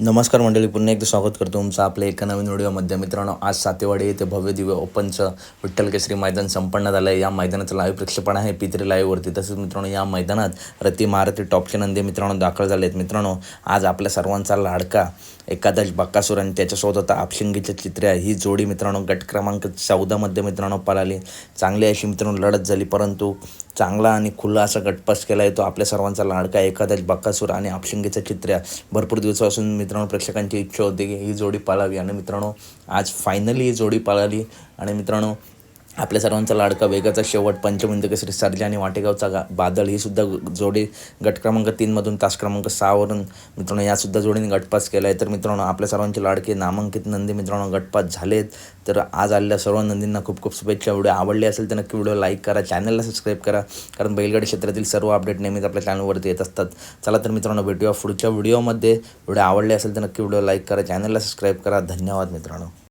नमस्कार मंडळी पुन्हा एकदा स्वागत करतो तुमचं आपल्या एका नवीन व्हिडिओमध्ये मित्रांनो आज सातेवाडी येथे भव्य दिव्य ओपनचं विठ्ठल केसरी मैदान संपन्न झालं आहे या मैदानाचं लाईव्ह प्रक्षेपण आहे पित्री लाईव्हवरती तसंच मित्रांनो या मैदानात रती महारथी टॉपचे नंदी मित्रांनो दाखल झाले आहेत मित्रांनो आज आपल्या सर्वांचा लाडका एकादश बक्कासूर आणि त्याच्यासोबत होता आपशिंगीच्या चित्र्या ही जोडी मित्रांनो गट क्रमांक चौदामध्ये मित्रांनो पळाली. चांगली अशी मित्रांनो लढत झाली परंतु चांगला आणि खुला असा गटपास केला आहे तो आपल्या सर्वांचा लाडका एखाद्याच बक्कासूर आणि आपशिंगेचा चित्र्या भरपूर दिवसापासून मित्रांनो प्रेक्षकांची इच्छा होती की ही जोडी पाळावी. आणि मित्रांनो आज फायनली ही जोडी पाळाली. आणि मित्रांनो आपल्या सर्वांचा लाडका वेगाचा शेवट पंचमिंद केसरी सर्जा आणि वाटेगावचा गा बादल ही सुद्धा जोडी गट क्रमांक तीनमधून तास क्रमांक सहावरून मित्रांनो यासुद्धा जोडीने गटपास केला आहे. तर मित्रांनो आपल्या सर्वांचे लाडके नामांकित नंदी मित्रांनो गटपास झालेत. तर आज आलेल्या सर्व नंदींना खूप खूप शुभेच्छा. व्हिडिओ आवडले असेल तर नक्की व्हिडिओ लाईक करा चॅनलला सबस्क्राईब करा कारण बैलगाडी क्षेत्रातील सर्व अपडेट नेहमीच आपल्या चॅनलवरती येत असतात. चला तर मित्रांनो भेटूया पुढच्या व्हिडिओमध्ये. व्हिडिओ आवडले असेल तर नक्की व्हिडिओ लाईक करा चॅनलला सबस्क्राईब करा. धन्यवाद मित्रांनो.